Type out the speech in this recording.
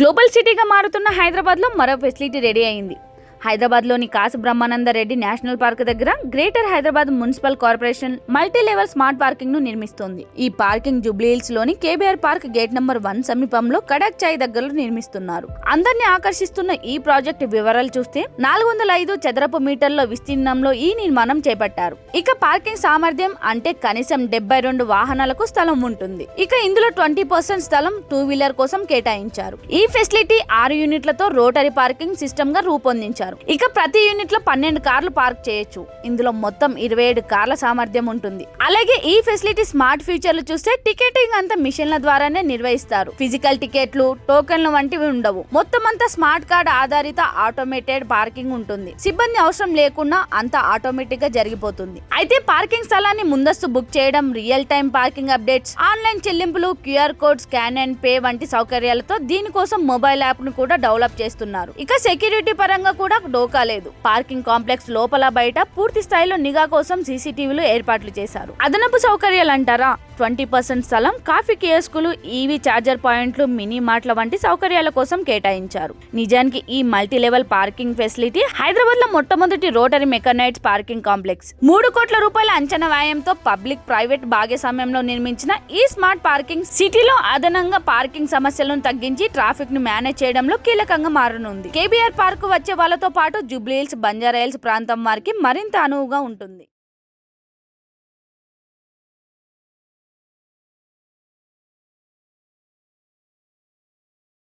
Global సిటీగా మారుతున్న హైదరాబాద్లో మరో ఫెసిలిటీ రెడీ అయింది. హైదరాబాద్లోని కాసు బ్రహ్మానంద రెడ్డి నేషనల్ పార్క్ దగ్గర greater Hyderabad municipal corporation multi level smart పార్కింగ్ను నిర్మిస్తోంది. ఈ parking జూబ్లీహిల్స్లోని KBR park gate number one సమీపంలో కడక్ చాయ్ దగ్గరలో నిర్మిస్తున్నారు. అందరినీ ఆకర్షిస్తున్న ఈ ప్రాజెక్ట్ వివరాలు చూస్తే నాలుగు వందల ఐదు చదరపు మీటర్ల విస్తీర్ణంలో ఈ నిర్మాణం చేపట్టారు. ఇక పార్కింగ్ సామర్థ్యం అంటే కనీసం డెబ్బై రెండు వాహనాలకు స్థలం ఉంటుంది. ఇక ఇందులో ట్వంటీ పర్సెంట్ స్థలం టూ వీలర్ కోసం కేటాయించారు. ఈ ఫెసిలిటీ ఆరు యూనిట్లతో రోటరీ పార్కింగ్ సిస్టమ్గా రూపొందించారు. ఇక ప్రతి యూనిట్లో పన్నెండు కార్లు పార్క్ చేయొచ్చు. ఇందులో మొత్తం ఇరవై ఏడు కార్ల సామర్థ్యం ఉంటుంది. అలాగే ఈ ఫెసిలిటీ స్మార్ట్ ఫీచర్లు చూస్తే టికెటింగ్ అంతా మిషన్ల ద్వారానే నిర్వహిస్తారు. ఫిజికల్ టికెట్లు టోకెన్లు వంటివి ఉండవు. మొత్తం అంతా స్మార్ట్ కార్డ్ ఆధారిత ఆటోమేటెడ్ పార్కింగ్ ఉంటుంది. సిబ్బంది అవసరం లేకుండా అంతా ఆటోమేటిక్గా జరిగిపోతుంది. అయితే పార్కింగ్ స్థలాన్ని ముందస్తు బుక్ చేయడం real time parking updates online చెల్లింపులు QR code scan and pay వంటి సౌకర్యాలతో దీనికోసం మొబైల్ యాప్ను కూడా డెవలప్ చేస్తున్నారు. ఇక సెక్యూరిటీ పరంగా కూడా డోకా లేదు. పార్కింగ్ కాంప్లెక్స్ లోపల బయట పూర్తి స్థాయిలో నిఘా కోసం సీసీటీవీలు ఏర్పాట్లు చేశారు. అదనపు సౌకర్యాలు అంటారా ట్వంటీ పర్సెంట్ స్థలం కాఫీ కియోస్కులు ఈవీ చార్జర్ పాయింట్లు మినీ మార్ట్ల వంటి సౌకర్యాల కోసం కేటాయించారు. నిజానికి ఈ మల్టీ లెవెల్ పార్కింగ్ ఫెసిలిటీ హైదరాబాద్లో మొట్టమొదటి రోటరీ మెకనైట్స్ పార్కింగ్ కాంప్లెక్స్. మూడు కోట్ల రూపాయల అంచనా వ్యయంతో పబ్లిక్ ప్రైవేట్ భాగస్వామ్యంలో నిర్మించిన ఈ స్మార్ట్ పార్కింగ్ సిటీలో అదనంగా పార్కింగ్ సమస్యలను తగ్గించి ట్రాఫిక్ను మేనేజ్ చేయడంలో కీలకంగా మారనుంది. కేబీఆర్ పార్క్ వచ్చే వాళ్ళతో పాటు జూబ్లీహిల్స్ బంజారాహిల్స్ ప్రాంతం వారికి మరింత అనువుగా ఉంటుంది.